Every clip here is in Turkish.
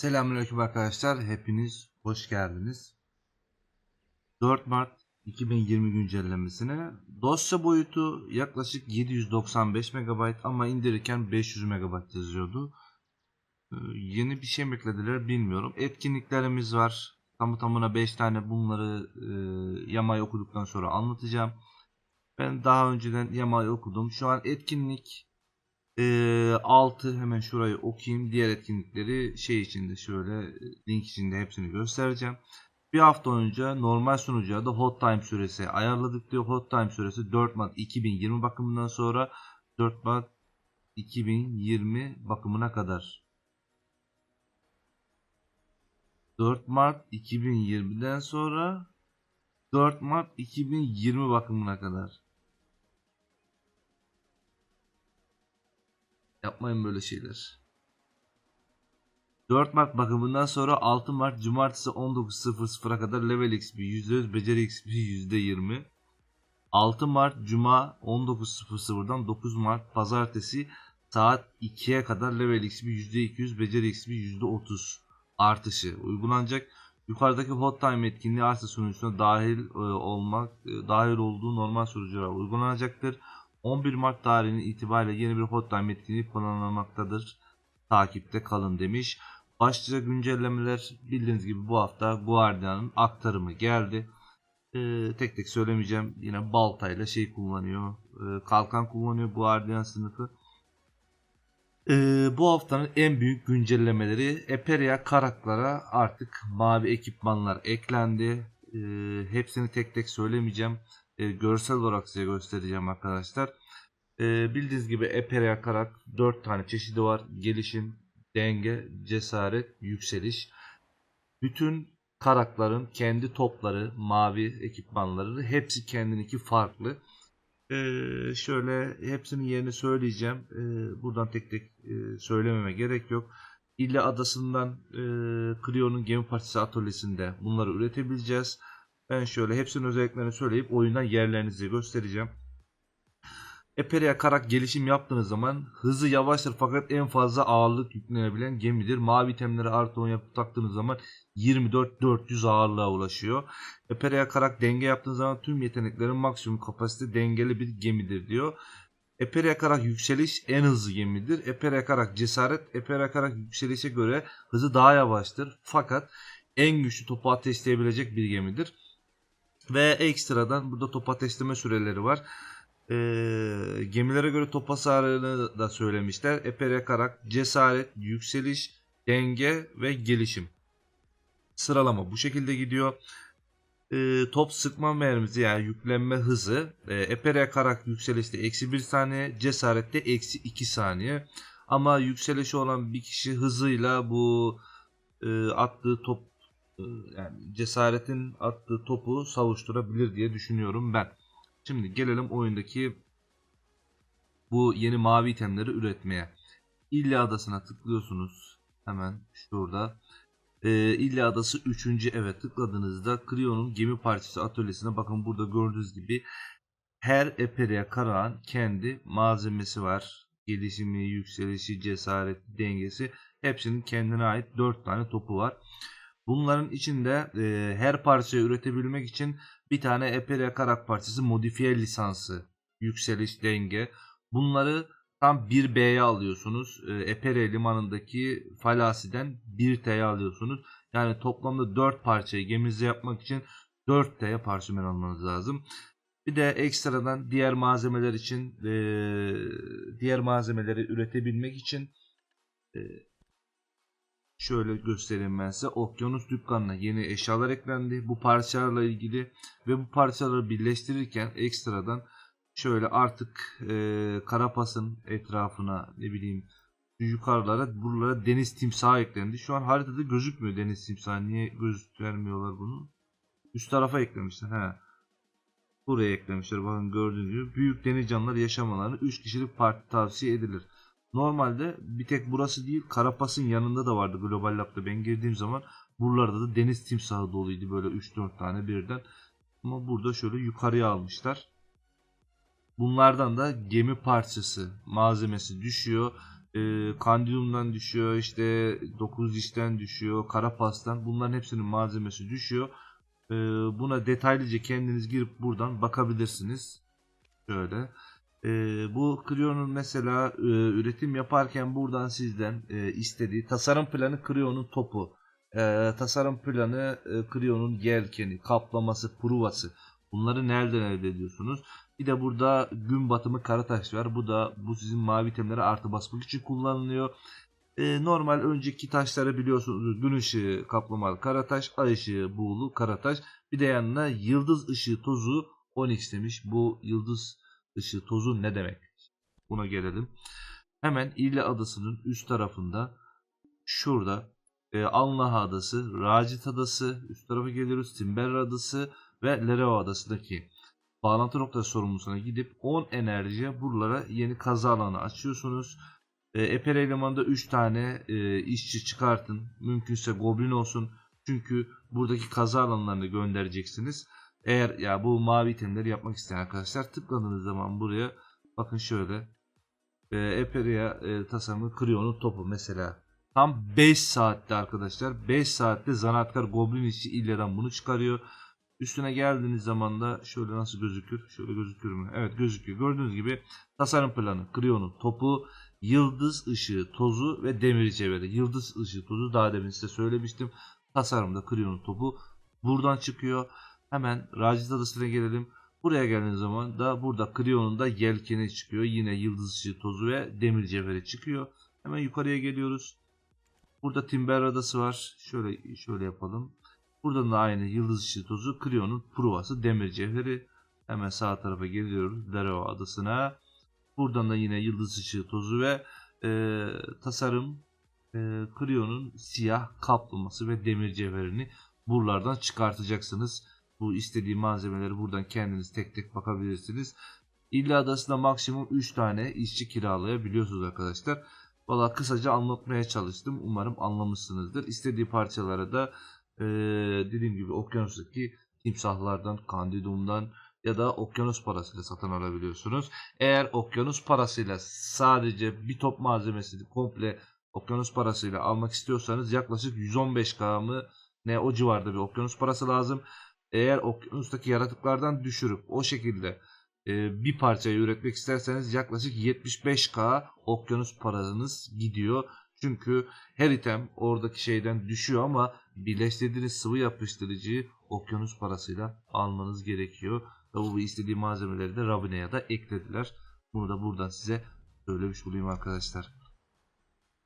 Selamünaleyküm arkadaşlar. Hepiniz hoş geldiniz. 4 Mart 2020 güncellemesine dosya boyutu yaklaşık 795 MB ama indirirken 500 MB yazıyordu. Ee, yeni bir şey mi eklediler bilmiyorum. Etkinliklerimiz var. Tamı tamına 5 tane bunları e, Yama'yı okuduktan sonra anlatacağım. Ben daha önceden Yama'yı okudum. Şu an etkinlik ee, 6 hemen şurayı okuyayım. Diğer etkinlikleri şey içinde şöyle link içinde hepsini göstereceğim. Bir hafta önce normal sunucuya da hot time süresi ayarladık diyor. Hot time süresi 4 Mart 2020 bakımından sonra 4 Mart 2020 bakımına kadar. 4 Mart 2020'den sonra 4 Mart 2020 bakımına kadar. Yapmayın böyle şeyler. 4 Mart bakımından sonra 6 Mart Cumartesi 19.00'a kadar Level XP %100 Beceri XP %20 6 Mart Cuma 19.00'dan 9 Mart Pazartesi saat 2'ye kadar Level XP %200 Beceri XP %30 artışı uygulanacak. Yukarıdaki hot time etkinliği arsa sunucusuna dahil e, olmak e, dahil olduğu normal sunuculara uygulanacaktır. 11 Mart tarihinin itibariyle yeni bir hotline etkinliği planlanmaktadır. Takipte kalın demiş. Başlıca güncellemeler bildiğiniz gibi bu hafta Guardian'ın aktarımı geldi. Ee, tek tek söylemeyeceğim. Yine baltayla şey kullanıyor. E, kalkan kullanıyor Guardian sınıfı. Ee, bu haftanın en büyük güncellemeleri Eperia karaklara artık mavi ekipmanlar eklendi. Ee, hepsini tek tek söylemeyeceğim e, görsel olarak size göstereceğim arkadaşlar. E, bildiğiniz gibi Eperia karak 4 tane çeşidi var. Gelişim, denge, cesaret, yükseliş. Bütün karakların kendi topları, mavi ekipmanları hepsi kendiniki farklı. Ee, şöyle hepsinin yerini söyleyeceğim. Ee, buradan tek tek e, söylememe gerek yok. İlle adasından e, Clio'nun gemi parçası atölyesinde bunları üretebileceğiz. Ben şöyle hepsinin özelliklerini söyleyip oyundan yerlerinizi göstereceğim. Eperia karak gelişim yaptığınız zaman hızı yavaştır fakat en fazla ağırlık yüklenebilen gemidir. Mavi itemleri artı 10 yapıp taktığınız zaman 24-400 ağırlığa ulaşıyor. Eperia karak denge yaptığınız zaman tüm yeteneklerin maksimum kapasite dengeli bir gemidir diyor. Eperia karak yükseliş en hızlı gemidir. Eperia karak cesaret, Eperia karak yükselişe göre hızı daha yavaştır. Fakat en güçlü topu ateşleyebilecek bir gemidir. Ve ekstradan burada top ateşleme süreleri var. E, gemilere göre top hasarını da söylemişler. Epere karak, cesaret, yükseliş, denge ve gelişim. Sıralama bu şekilde gidiyor. E, top sıkma mermisi yani yüklenme hızı. E, epere karak yükselişte eksi 1 saniye, cesarette eksi 2 saniye. Ama yükselişi olan bir kişi hızıyla bu e, attığı top yani cesaretin attığı topu savuşturabilir diye düşünüyorum ben. Şimdi gelelim oyundaki bu yeni mavi itemleri üretmeye. İlla Adası'na tıklıyorsunuz. Hemen şurada. Ee, İlla Adası 3. evet tıkladığınızda Creo'nun gemi parçası atölyesine bakın burada gördüğünüz gibi her Eperia Karahan kendi malzemesi var. Gelişimi, yükselişi, cesareti, dengesi hepsinin kendine ait 4 tane topu var. Bunların içinde e, her parçayı üretebilmek için bir tane Eperia karak parçası modifiye lisansı, yükseliş, denge. Bunları tam 1B'ye alıyorsunuz. E, Eperia limanındaki falasiden 1T'ye alıyorsunuz. Yani toplamda 4 parçayı geminize yapmak için 4T'ye parşömen almanız lazım. Bir de ekstradan diğer malzemeler için e, diğer malzemeleri üretebilmek için e, Şöyle göstereyim ben size. Okyanus dükkanına yeni eşyalar eklendi. Bu parçalarla ilgili ve bu parçaları birleştirirken ekstradan şöyle artık e, Karapas'ın etrafına ne bileyim yukarılara buralara deniz timsahı eklendi. Şu an haritada gözükmüyor deniz timsahı. Niye göstermiyorlar bunu? Üst tarafa eklemişler. He. Buraya eklemişler. Bakın gördüğünüz gibi büyük deniz canlılar yaşamalarını 3 kişilik parti tavsiye edilir. Normalde bir tek burası değil Karapas'ın yanında da vardı Global Lab'da ben girdiğim zaman buralarda da deniz timsahı doluydu böyle 3-4 tane birden. Ama burada şöyle yukarıya almışlar. Bunlardan da gemi parçası malzemesi düşüyor. e, Candium'dan düşüyor, işte 9 dişten düşüyor, Karapas'tan bunların hepsinin malzemesi düşüyor. E, buna detaylıca kendiniz girip buradan bakabilirsiniz. Şöyle. E, bu Creo'nun mesela e, üretim yaparken buradan sizden e, istediği tasarım planı Creo'nun topu, e, tasarım planı e, Creo'nun yelkeni, kaplaması, pruvası. Bunları nereden elde ediyorsunuz? Bir de burada gün batımı karataş var. Bu da bu sizin mavi itemlere artı basmak için kullanılıyor. E, normal önceki taşları biliyorsunuz. Gün ışığı kaplamalı karataş, ay ışığı buğulu karataş. Bir de yanına yıldız ışığı tozu Onyx demiş. Bu yıldız ışığı tozu ne demek? Buna gelelim. Hemen İlle Adası'nın üst tarafında şurada e, Alnaha Adası, Racit Adası, üst tarafa geliyoruz. Timber Adası ve Lereo Adası'ndaki bağlantı noktası sorumlusuna gidip 10 enerjiye buralara yeni kazı alanı açıyorsunuz. E, Eper elemanda 3 tane e, işçi çıkartın. Mümkünse goblin olsun. Çünkü buradaki kazı alanlarını göndereceksiniz. Eğer ya bu mavi itemleri yapmak isteyen arkadaşlar tıkladığınız zaman buraya bakın şöyle e, Eperia e, tasarımı Creon'un topu mesela. Tam 5 saatte arkadaşlar. 5 saatte zanaatkar goblin işçi illeden bunu çıkarıyor. Üstüne geldiğiniz zaman da şöyle nasıl gözükür? Şöyle gözükür mü? Evet gözüküyor. Gördüğünüz gibi tasarım planı, Creon'un topu, yıldız ışığı tozu ve demir cevheri. Yıldız ışığı tozu daha demin size söylemiştim. Tasarımda Creon'un topu buradan çıkıyor. Hemen Racit Adası'na gelelim. Buraya geldiğiniz zaman da burada Creon'un da yelkeni çıkıyor. Yine yıldız ışığı tozu ve demir cevheri çıkıyor. Hemen yukarıya geliyoruz. Burada Timber Adası var. Şöyle şöyle yapalım. Buradan da aynı yıldız ışığı tozu, Creon'un provası, demir cevheri. Hemen sağ tarafa geliyoruz. Dareo adasına. Buradan da yine yıldız ışığı tozu ve e, tasarım e, Creon'un siyah kaplaması ve demir cevherini buralardan çıkartacaksınız. Bu istediği malzemeleri buradan kendiniz tek tek bakabilirsiniz. İlla adasında maksimum 3 tane işçi kiralayabiliyorsunuz arkadaşlar. Valla kısaca anlatmaya çalıştım. Umarım anlamışsınızdır. İstediği parçalara da ee, dediğim gibi okyanustaki timsahlardan, kandidumdan ya da okyanus parasıyla satın alabiliyorsunuz. Eğer okyanus parasıyla sadece bir top malzemesini komple okyanus parasıyla almak istiyorsanız yaklaşık 115k mı ne o civarda bir okyanus parası lazım. Eğer okyanustaki yaratıklardan düşürüp o şekilde e, bir parçayı üretmek isterseniz yaklaşık 75k okyanus paranız gidiyor. Çünkü her item oradaki şeyden düşüyor ama birleştirdiğiniz sıvı yapıştırıcıyı okyanus parasıyla almanız gerekiyor. Ve bu istediği malzemeleri de Rabine'ye da eklediler. Bunu da buradan size söylemiş olayım arkadaşlar.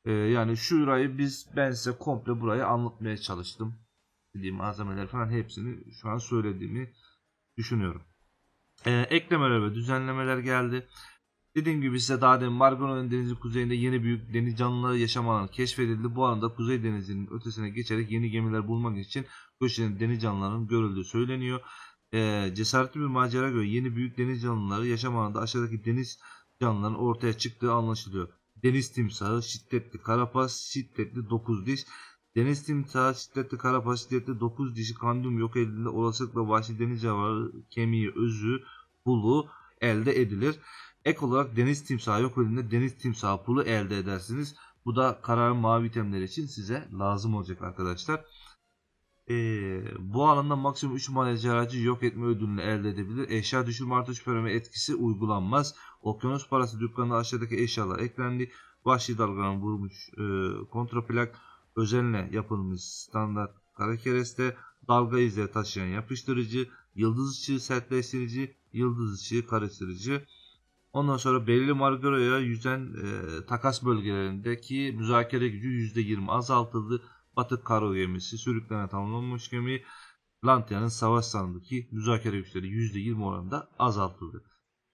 Ee, yani şurayı biz ben size komple burayı anlatmaya çalıştım. Dediğim malzemeler falan hepsini şu an söylediğimi düşünüyorum. Ee, eklemeler ve düzenlemeler geldi. Dediğim gibi size daha demin Margono'nun denizi kuzeyinde yeni büyük deniz canlıları yaşam alanı keşfedildi. Bu alanda Kuzey Denizi'nin ötesine geçerek yeni gemiler bulmak için göçlerin deniz canlılarının görüldüğü söyleniyor. Ee, cesaretli bir macera göre yeni büyük deniz canlıları yaşam alanında aşağıdaki deniz canlılarının ortaya çıktığı anlaşılıyor. Deniz timsahı, şiddetli karapas, şiddetli 9 diş. Deniz timsahı, şiddetli karapas, şiddetli 9 dişi kandum yok edildiğinde olasılıkla vahşi deniz canavarı kemiği, özü, bulu elde edilir. Ek olarak deniz timsahı yok edildiğinde deniz timsahı pulu elde edersiniz. Bu da kararın mavi itemleri için size lazım olacak arkadaşlar. Ee, bu alanda maksimum 3 maceracı yok etme ödülünü elde edebilir. Eşya düşürme artı şüpheleme etkisi uygulanmaz. Okyanus parası dükkanında aşağıdaki eşyalar eklendi. Vahşi dalgalan vurmuş e, kontraplak özenle yapılmış standart kara kereste dalga izleri taşıyan yapıştırıcı, yıldız ışığı sertleştirici, yıldız ışığı karıştırıcı. Ondan sonra belirli Margaro'ya yüzen e, takas bölgelerindeki müzakere gücü %20 azaltıldı. Batık karo gemisi, sürüklenen tamamlanmış gemi, Lantia'nın savaş sahasındaki müzakere güçleri %20 oranında azaltıldı.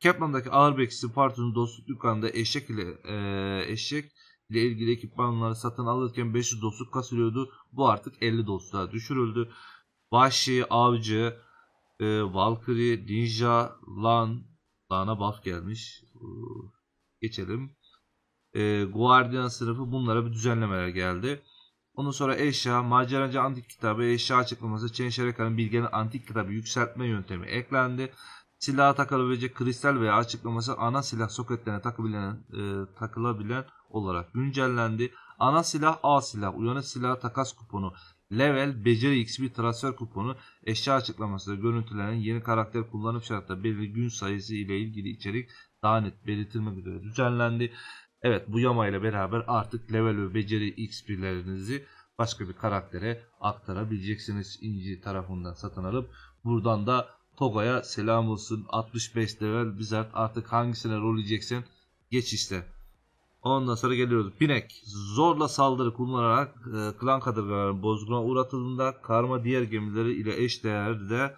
Kaplan'daki ağır bekçisi Parton'un dostluk dükkanında eşek ile e, eşek ile ilgili ekipmanları satın alırken 500 dostluk kasılıyordu. Bu artık 50 dostluğa düşürüldü. Vahşi, Avcı, e, Valkyrie, Ninja, Lan, Lan'a buff gelmiş. Ee, geçelim. E, Guardian sınıfı bunlara bir düzenlemeler geldi. Ondan sonra eşya, maceracı antik kitabı, eşya açıklaması, Chen Şerekan'ın bilgenin antik kitabı yükseltme yöntemi eklendi. Silaha takılabilecek kristal veya açıklaması ana silah soketlerine takılabilen, e, takılabilen olarak güncellendi. Ana silah A silah, uyanık silah takas kuponu, level, beceri XP transfer kuponu, eşya açıklaması görüntülenen yeni karakter kullanım şartları belirli gün sayısı ile ilgili içerik daha net belirtilmek üzere düzenlendi. Evet bu yama ile beraber artık level ve beceri XP'lerinizi başka bir karaktere aktarabileceksiniz. İnci tarafından satın alıp buradan da Toga'ya selam olsun. 65 level Blizzard artık hangisine rol yiyeceksen geç işte. Ondan sonra geliyoruz. Binek zorla saldırı kullanarak e, klan kadırgaların bozguna uğratıldığında karma diğer gemileri ile eş değerde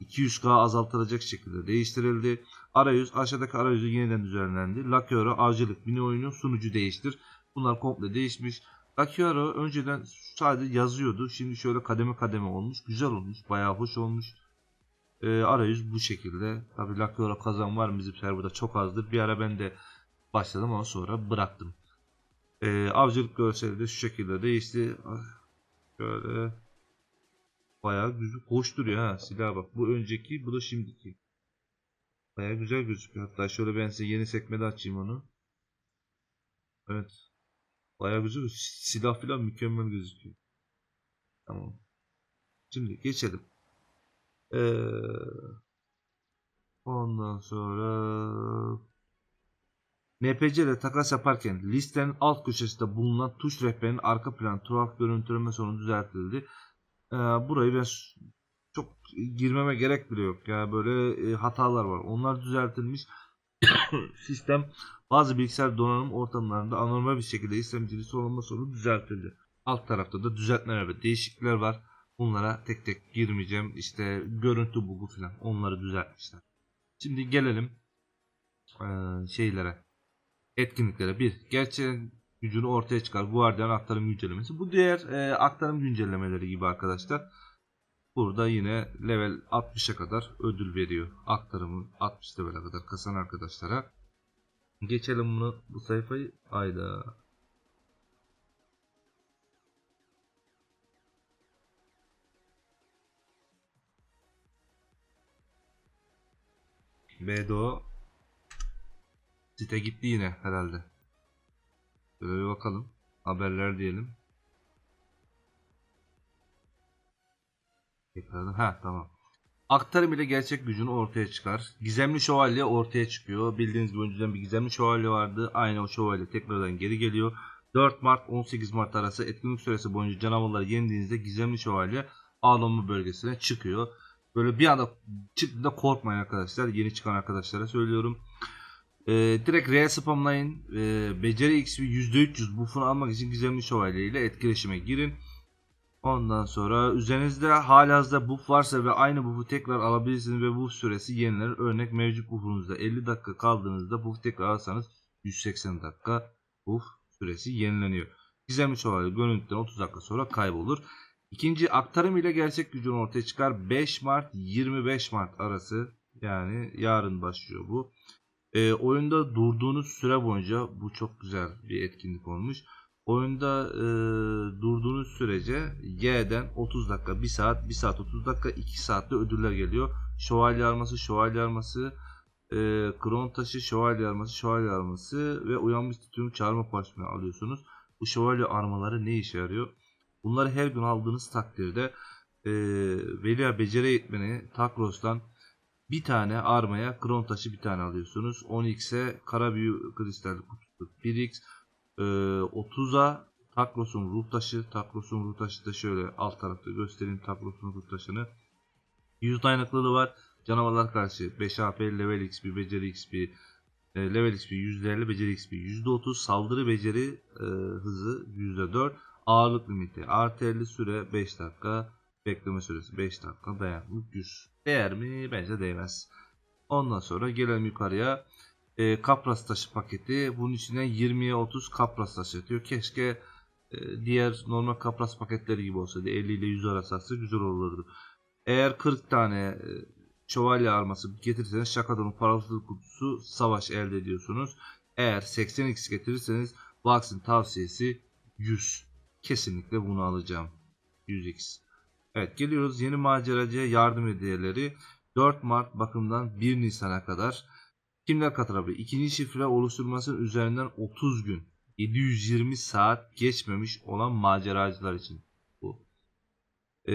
200k azaltılacak şekilde değiştirildi. Arayüz aşağıdaki arayüzü yeniden düzenlendi. Lakiora avcılık mini oyunu sunucu değiştir. Bunlar komple değişmiş. Lakiora önceden sadece yazıyordu. Şimdi şöyle kademe kademe olmuş. Güzel olmuş. Bayağı hoş olmuş. Ee, arayüz bu şekilde. Tabi Lakiora kazan var mı bizim serverda çok azdır. Bir ara ben de başladım ama sonra bıraktım. Ee, avcılık görseli de şu şekilde değişti. Ah, Şöyle bayağı güzel hoş duruyor ha silah bak. Bu önceki bu da şimdiki. Bayağı güzel gözüküyor. Hatta şöyle ben size yeni sekmede açayım onu. Evet. Bayağı güzel. Silah falan mükemmel gözüküyor. Tamam. Şimdi geçelim. Ee, ondan sonra NPC ile takas yaparken listenin alt köşesinde bulunan tuş rehberinin arka plan tuhaf görüntüleme sorunu düzeltildi. Ee, burayı ben çok girmeme gerek bile yok ya böyle e, hatalar var. Onlar düzeltilmiş. Sistem bazı bilgisayar donanım ortamlarında anormal bir şekilde işlemcili sorulma sorunu düzeltildi. Alt tarafta da düzeltmeler ve değişiklikler var. Bunlara tek tek girmeyeceğim. İşte görüntü bugu falan onları düzeltmişler. Şimdi gelelim şeylere. Etkinliklere. Bir, gerçek gücünü ortaya çıkar. Guardian aktarım güncellemesi. Bu diğer aktarım güncellemeleri gibi arkadaşlar. Burada yine level 60'a kadar ödül veriyor. Aktarımı 60 level'e kadar kasan arkadaşlara. Geçelim bunu bu sayfayı. Ayda. Bedo site gitti yine herhalde. Şöyle bir bakalım. Haberler diyelim. Tekrardan. Ha tamam. Aktarım ile gerçek gücünü ortaya çıkar. Gizemli şövalye ortaya çıkıyor. Bildiğiniz gibi önceden bir gizemli şövalye vardı. Aynı o şövalye tekrardan geri geliyor. 4 Mart 18 Mart arası etkinlik süresi boyunca canavarları yendiğinizde gizemli şövalye ağlama bölgesine çıkıyor. Böyle bir anda çıktığında korkmayın arkadaşlar. Yeni çıkan arkadaşlara söylüyorum. Ee, direkt R spamlayın. Ee, beceri XP %300 buff'unu almak için gizemli şövalye ile etkileşime girin. Ondan sonra üzerinizde halihazırda buff varsa ve aynı buff'u tekrar alabilirsiniz ve buff süresi yenilenir. Örnek mevcut buff'unuzda 50 dakika kaldığınızda buff tekrar alırsanız 180 dakika buff süresi yenileniyor. Gizemli şövalye görüntüden 30 dakika sonra kaybolur. İkinci aktarım ile gerçek gücünü ortaya çıkar. 5 Mart 25 Mart arası yani yarın başlıyor bu. Ee, oyunda durduğunuz süre boyunca bu çok güzel bir etkinlik olmuş. Oyunda e, durduğunuz sürece Y'den 30 dakika, 1 saat, 1 saat 30 dakika, 2 saatte ödüller geliyor. Şövalye arması, şövalye arması, e, kron taşı, şövalye arması, şövalye arması ve uyanmış tüm çağırma parçasını alıyorsunuz. Bu şövalye armaları ne işe yarıyor? Bunları her gün aldığınız takdirde e, Velia Beceri Eğitmeni Takros'tan bir tane armaya kron taşı bir tane alıyorsunuz. 10x'e kara büyü kristal kutusu 1x e, 30'a Takros'un ruh taşı. Takros'un ruh taşı da şöyle alt tarafta göstereyim Takros'un ruh taşını. 100 dayanıklılığı var. Canavarlar karşı 5 AP, level XP, beceri XP, e, level XP %50, beceri XP %30, saldırı beceri e, hızı %4, ağırlık limiti 50 süre 5 dakika, bekleme süresi 5 dakika, dayanıklık 100. Değer mi? Bence değmez. Ondan sonra gelelim yukarıya. E, kapras taşı paketi. Bunun içine 20'ye 30 kapras taşı atıyor. Keşke e, diğer normal kapras paketleri gibi olsaydı. 50 ile 100 arası atsa güzel olurdu. Eğer 40 tane e, şövalye arması getirirseniz Şakadon'un parasızlık kutusu savaş elde ediyorsunuz. Eğer 80x getirirseniz Vax'ın tavsiyesi 100. Kesinlikle bunu alacağım. 100x. Evet geliyoruz yeni maceracıya yardım hediyeleri. 4 Mart bakımdan 1 Nisan'a kadar kimler katılabilir? İkinci şifre oluşturmasının üzerinden 30 gün 720 saat geçmemiş olan maceracılar için bu. Ee,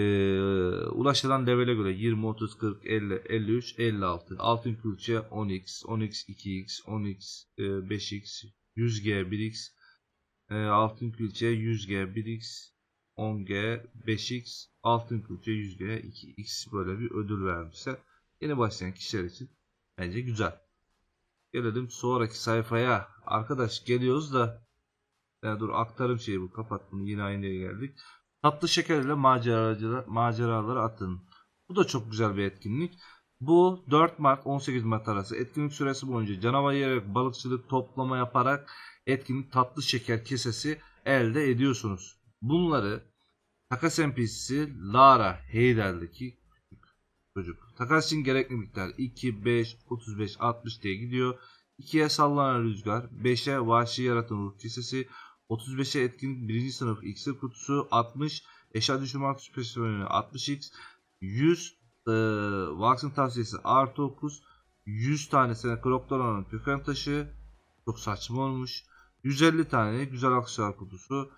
ulaşılan levele göre 20, 30, 40, 50, 53, 56. Altın külçe 10x, 10x 2x, 10x e, 5x, 100g 1x, e, altın külçe 100g 1x, 10g 5x, altın külçe 100g 2x böyle bir ödül vermişler. Yeni başlayan kişiler için bence güzel. Gelelim sonraki sayfaya. Arkadaş geliyoruz da ya dur aktarım şeyi bu. Kapat bunu. Yine aynı yere geldik. Tatlı şekerle maceracılar, maceraları atın. Bu da çok güzel bir etkinlik. Bu 4 Mart 18 Mart arası etkinlik süresi boyunca canavar yiyerek balıkçılık toplama yaparak etkinlik tatlı şeker kesesi elde ediyorsunuz. Bunları takas NPC'si Lara Heyder'deki çocuk. Takas için gerekli miktar 2, 5, 35, 60 diye gidiyor. 2'ye sallanan rüzgar, 5'e vahşi yaratım ruh kesesi, 35'e etkinlik 1. sınıf iksir kutusu, 60 eşya düşürme spesimenü 60x, 100 e, Vax'ın tavsiyesi artı 9, 100 tanesine Krokdoran'ın köken taşı, çok saçma olmuş. 150 tane güzel aksesuar kutusu.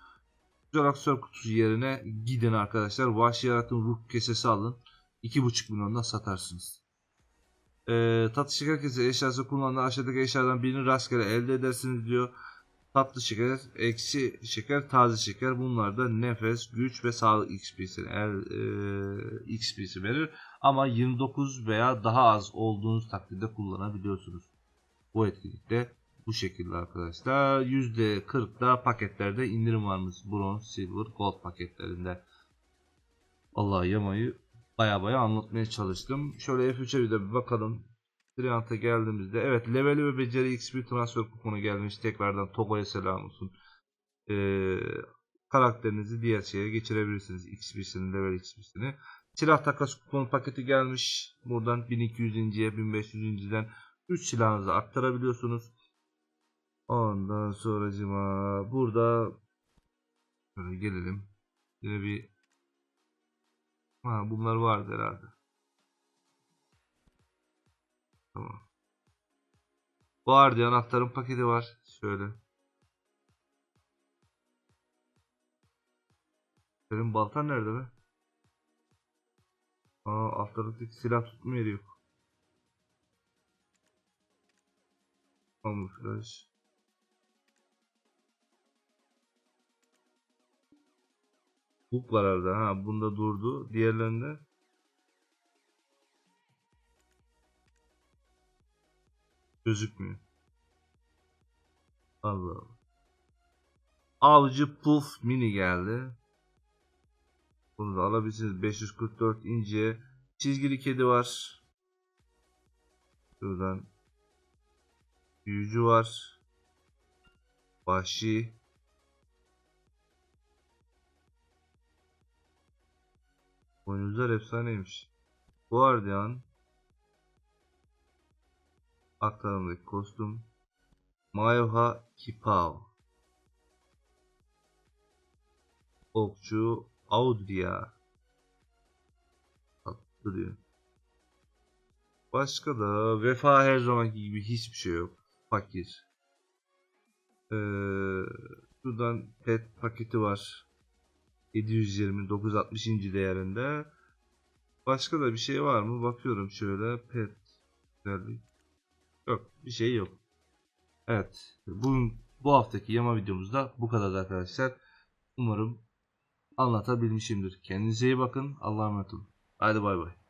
Güzel aksesuar kutusu yerine gidin arkadaşlar. Vahşi yaratım ruh kesesi alın. 2,5 milyondan satarsınız. Ee, tatlı şeker kesesi eşyası kullanılan aşağıdaki eşyalardan birini rastgele elde edersiniz diyor. Tatlı şeker, eksi şeker, taze şeker. Bunlar da nefes, güç ve sağlık XP'si, er, e, XP'si verir. Ama 29 veya daha az olduğunuz takdirde kullanabiliyorsunuz. Bu etkinlikte bu şekilde arkadaşlar. %40'da paketlerde indirim varmış. Bronze, Silver, Gold paketlerinde. Allah yamayı baya baya anlatmaya çalıştım. Şöyle F3'e bir de bir bakalım. Triant'a geldiğimizde evet leveli ve beceri XP transfer kuponu gelmiş. Tekrardan Togo'ya selam olsun. Ee, karakterinizi diğer şeye geçirebilirsiniz. XP'sini, level XP'sini. Silah takas kuponu paketi gelmiş. Buradan 1200 inciye 1500 inciden 3 silahınızı aktarabiliyorsunuz. Ondan sonracıma burada böyle gelelim. Yine bir ha, bunlar vardı herhalde. Tamam. Vardı anahtarın paketi var. Şöyle. Senin baltan nerede be? Aa alttaki silah tutma yeri yok. Kamuflaj. Hook var arada. Ha bunda durdu. Diğerlerinde gözükmüyor. Allah Allah. Avcı Puff Mini geldi. Bunu da alabilirsiniz. 544 ince. Çizgili kedi var. Şuradan. Büyücü var. Vahşi. Oyuncular efsaneymiş. Guardian. Aktarımdaki kostüm. Mayoha Kipao. Okçu Audria. Duruyor. Başka da vefa her zamanki gibi hiçbir şey yok. Fakir. Ee, şuradan pet paketi var. 720 960 inci değerinde. Başka da bir şey var mı? Bakıyorum şöyle pet. Yok bir şey yok. Evet. Bugün bu haftaki yama videomuzda bu kadar arkadaşlar. Umarım anlatabilmişimdir. Kendinize iyi bakın. Allah'a emanet olun. Haydi bay bay.